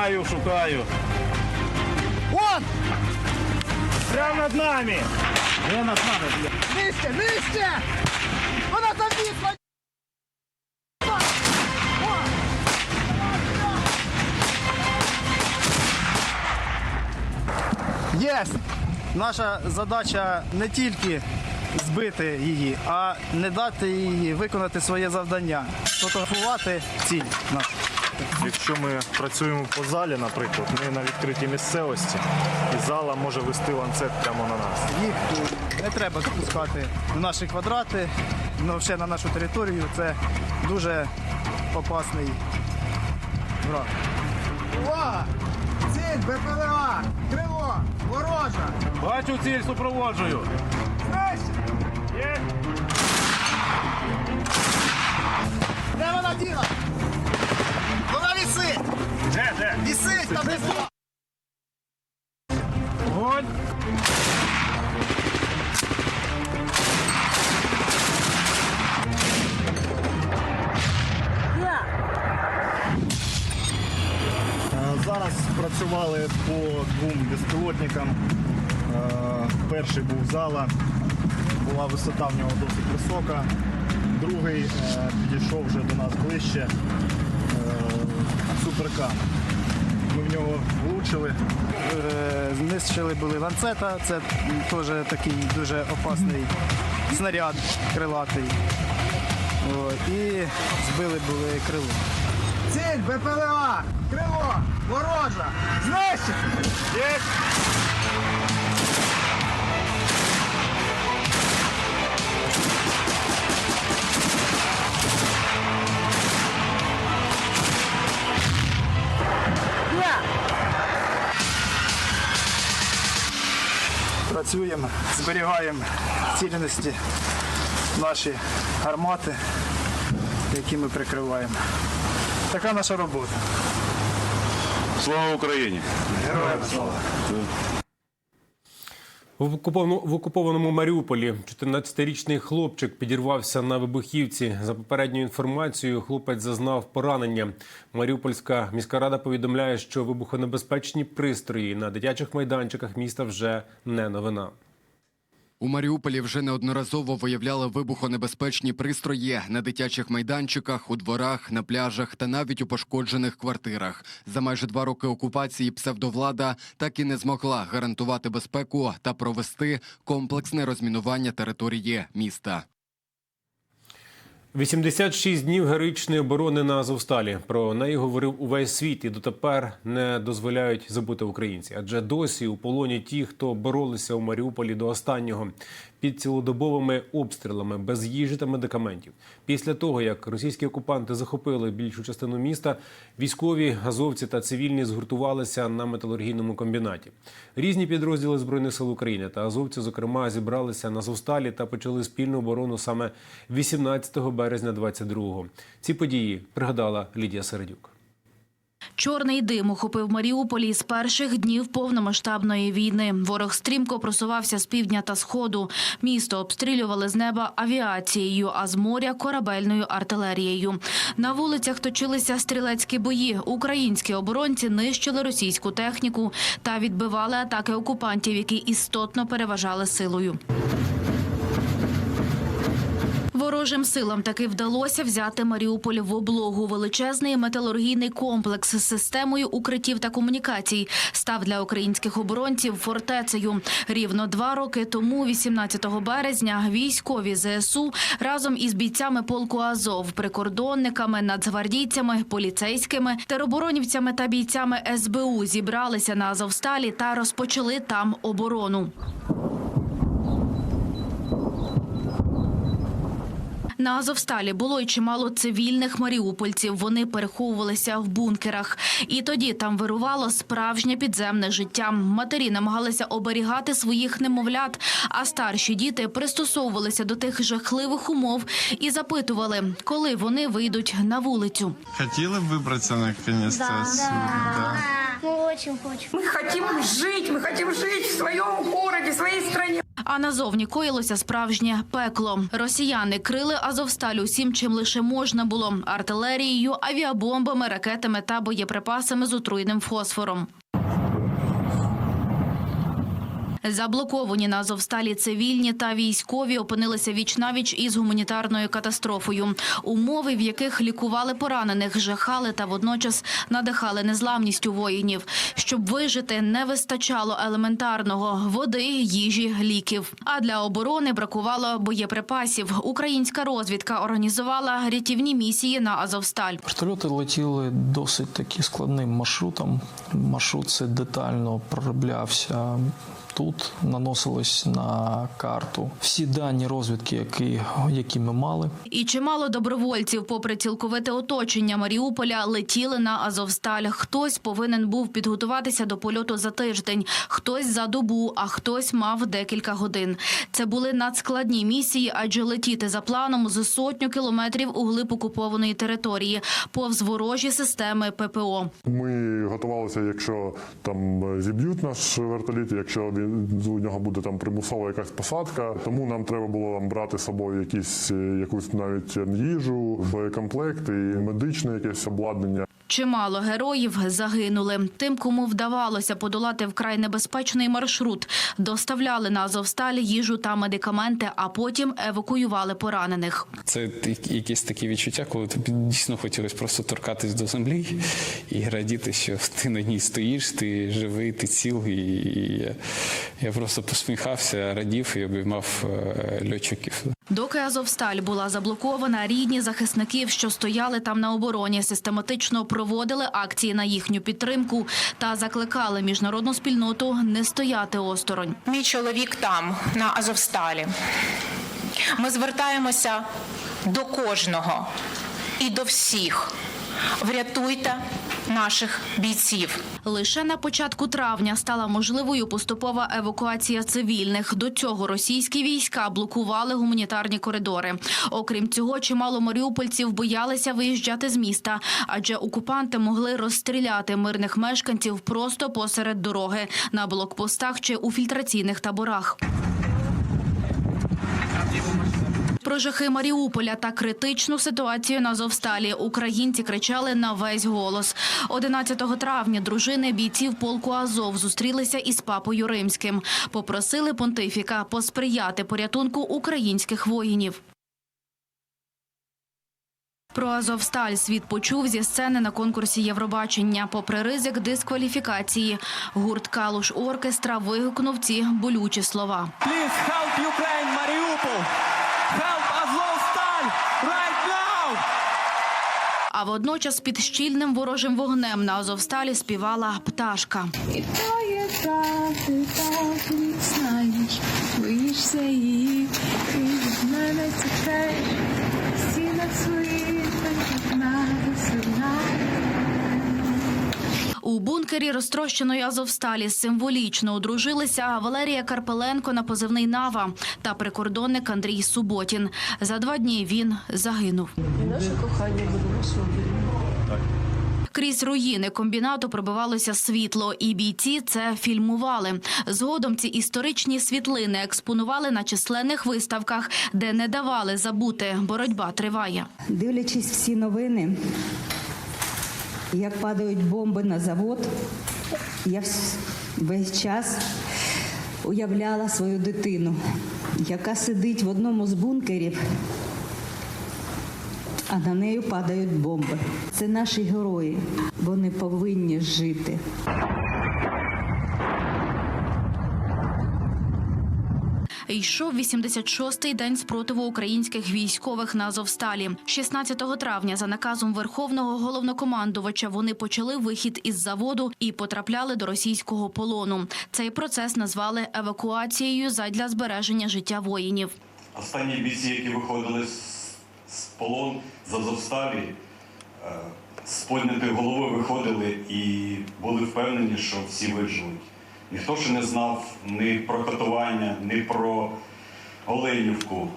Шукаю, шукаю. Вон! Прямо над нами. Не над нами, бля. Нижче, нижче! Вона завісла! Єс! Наша задача не тільки збити її, а не дати їй виконати своє завдання. Фотографувати ціль. нашу. Якщо ми працюємо по залі, наприклад, ми на відкритій місцевості, і зала може вести ланцет прямо на нас. Їх не треба запускати в наші квадрати, ну, взагалі на нашу територію. Це дуже опасний враг. Увага! Ціль БПЛА! Крило! Ворожа! Бачу ціль, супроводжую. Є! Працювали по двом безпілотникам. Е, Перший був зала, була висота в нього досить висока. Другий е, підійшов вже до нас ближче. Е, Суперкам. Ми в нього влучили. Знищили були ланцета, це теж такий дуже опасний снаряд крилатий. І збили були крило. Ціль БПЛА! Крило! Ворожа! Знищити! Є. Працюємо, зберігаємо цільності наші гармати, які ми прикриваємо. Така наша робота. Слава Україні. Героям слава! В окупованому, Маріуполі 14-річний хлопчик підірвався на вибухівці. За попередньою інформацією, хлопець зазнав поранення. Маріупольська міська рада повідомляє, що вибухонебезпечні пристрої на дитячих майданчиках міста вже не новина. У Маріуполі вже неодноразово виявляли вибухонебезпечні пристрої на дитячих майданчиках, у дворах, на пляжах та навіть у пошкоджених квартирах. За майже два роки окупації псевдовлада так і не змогла гарантувати безпеку та провести комплексне розмінування території міста. 86 днів героїчної оборони на Азовсталі. Про неї говорив увесь світ і дотепер не дозволяють забути українці. Адже досі у полоні ті, хто боролися у Маріуполі до останнього під цілодобовими обстрілами без їжі та медикаментів. Після того як російські окупанти захопили більшу частину міста, військові, азовці та цивільні згуртувалися на металургійному комбінаті. Різні підрозділи збройних сил України та азовці, зокрема, зібралися на Азовсталі та почали спільну оборону саме 18 березня 22-го. Ці події пригадала Лідія Середюк. Чорний дим охопив Маріуполі з перших днів повномасштабної війни. Ворог стрімко просувався з півдня та сходу. Місто обстрілювали з неба авіацією, а з моря корабельною артилерією. На вулицях точилися стрілецькі бої. Українські оборонці нищили російську техніку та відбивали атаки окупантів, які істотно переважали силою. Ворожим силам таки вдалося взяти Маріуполь в облогу. Величезний металургійний комплекс з системою укриттів та комунікацій став для українських оборонців фортецею. Рівно два роки тому, 18 березня, військові ЗСУ разом із бійцями полку Азов, прикордонниками, нацгвардійцями, поліцейськими, тероборонівцями та бійцями СБУ зібралися на Азовсталі та розпочали там оборону. На Азовсталі було й чимало цивільних маріупольців. Вони переховувалися в бункерах. І тоді там вирувало справжнє підземне життя. Матері намагалися оберігати своїх немовлят, а старші діти пристосовувалися до тих жахливих умов і запитували, коли вони вийдуть на вулицю. Хотела бы выбраться наконец-то отсюда? Да. Мы очень хотим. Мы хотим жить, мы хотим жить в своем городе, в своей стране. А назовні коїлося справжнє пекло. Росіяни крили Азовсталь усім, чим лише можна було: артилерією, авіабомбами, ракетами та боєприпасами з отруйним фосфором. Заблоковані на Азовсталі цивільні та військові опинилися вічнавіч із гуманітарною катастрофою. Умови, в яких лікували поранених, жахали та водночас надихали незламністю воїнів. Щоб вижити, не вистачало елементарного води, їжі, ліків. А для оборони бракувало боєприпасів. Українська розвідка організувала рятівні місії на Азовсталь. Вертольоти летіли досить таки складним маршрутом. Маршрут це детально пророблявся. Тут наносилось на карту всі дані розвідки, які, які ми мали. І чимало добровольців, попри цілковите оточення Маріуполя, летіли на Азовсталь. Хтось повинен був підготуватися до польоту за тиждень, хтось за добу, а хтось мав декілька годин. Це були надскладні місії, адже летіти за планом з сотню кілометрів у глиб окупованої території, повз ворожі системи ППО. Ми готувалися, якщо там зіб'ють наш вертоліт, якщо він у нього буде там примусова якась посадка. Тому нам треба було там, брати з собою якісь е, якусь навіть їжу, боєкомплект і медичне якесь обладнання. Чимало героїв загинули. Тим, кому вдавалося подолати вкрай небезпечний маршрут, доставляли на Азовсталь їжу та медикаменти, а потім евакуювали поранених. Це якісь такі відчуття, коли тобі дійсно хотілося просто торкатись до землі і радіти, що ти на ній стоїш, ти живий, ти цілий. І я, я просто посміхався, радів і обіймав е, льотчиків. Доки Азовсталь була заблокована, рідні захисників, що стояли там на обороні, систематично проводили акції на їхню підтримку та закликали міжнародну спільноту не стояти осторонь. Мій чоловік там, на Азовсталі. Ми звертаємося до кожного і до всіх. Врятуйте наших бійців. Лише на початку травня стала можливою поступова евакуація цивільних. До цього російські війська блокували гуманітарні коридори. Окрім цього, чимало маріупольців боялися виїжджати з міста, адже окупанти могли розстріляти мирних мешканців просто посеред дороги на блокпостах чи у фільтраційних таборах. Про жахи Маріуполя та критичну ситуацію на Азовсталі українці кричали на весь голос. 11 травня дружини бійців полку Азов зустрілися із папою римським. Попросили понтифіка посприяти порятунку українських воїнів. Про Азовсталь світ почув зі сцени на конкурсі Євробачення. Попри ризик дискваліфікації, гурт Калуш Оркестра вигукнув ці болючі слова. Please help Ukraine, Mariupol! Help Azovstal right now! А водночас під щільним ворожим вогнем на Азовсталі співала пташка. Так знаєш, боїшся її, і від мене тікаєш, в стінах своїх так надо сильна. Розтрощеної Азовсталі символічно одружилися Валерія Карпеленко на позивний Нава та прикордонник Андрій Суботін. За два дні він загинув. Наше кохання Крізь руїни комбінату пробивалося світло, і бійці це фільмували. Згодом ці історичні світлини експонували на численних виставках, де не давали забути. Боротьба триває. Дивлячись всі новини, як падають бомби на завод, я весь час уявляла свою дитину, яка сидить в одному з бункерів, а на нею падають бомби. Це наші герої. Вони повинні жити. Йшов 86-й день спротиву українських військових на Азовсталі. 16 травня за наказом Верховного головнокомандувача вони почали вихід із заводу і потрапляли до російського полону. Цей процес назвали евакуацією задля збереження життя воїнів. Останні бійці, які виходили з, полон з Азовсталі, е, з поднятою головою виходили і були впевнені, що всі виживуть. Ніхто ще не знав ні про катування, ні про Оленівку.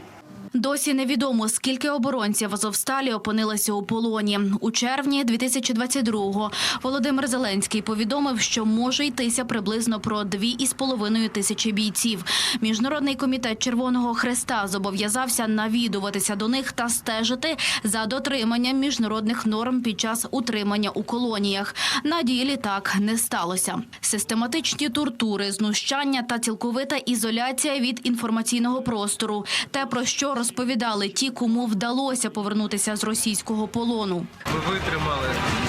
Досі невідомо, скільки оборонців Азовсталі опинилося у полоні. У червні 2022-го Володимир Зеленський повідомив, що може йтися приблизно про 2,5 тисячі бійців. Міжнародний комітет Червоного Хреста зобов'язався навідуватися до них та стежити за дотриманням міжнародних норм під час утримання у колоніях. На ділі так не сталося. Систематичні тортури, знущання та цілковита ізоляція від інформаційного простору. Те, про що розповідали ті, кому вдалося повернутися з російського полону. Ви витримали.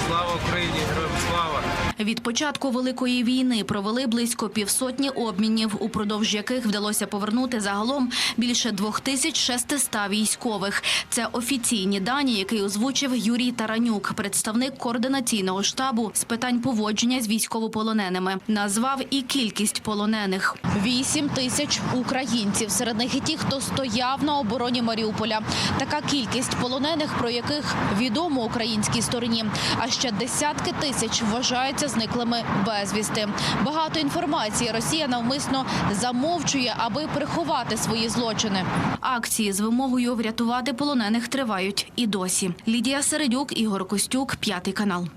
Слава Україні, героям слава! Від початку великої війни провели близько півсотні обмінів, упродовж яких вдалося повернути загалом більше 2600 військових. Це офіційні дані, які озвучив Юрій Таранюк, представник координаційного штабу з питань поводження з військовополоненими. Назвав і кількість полонених: 8 тисяч українців. Серед них і ті, хто стояв на обороні Маріуполя. Така кількість полонених, про яких відомо українській стороні. А ще десятки тисяч вважаються зниклими безвісти. Багато інформації Росія навмисно замовчує, аби приховати свої злочини. Акції з вимогою врятувати полонених тривають і досі. Лідія Середюк, Ігор Костюк, п'ятий канал.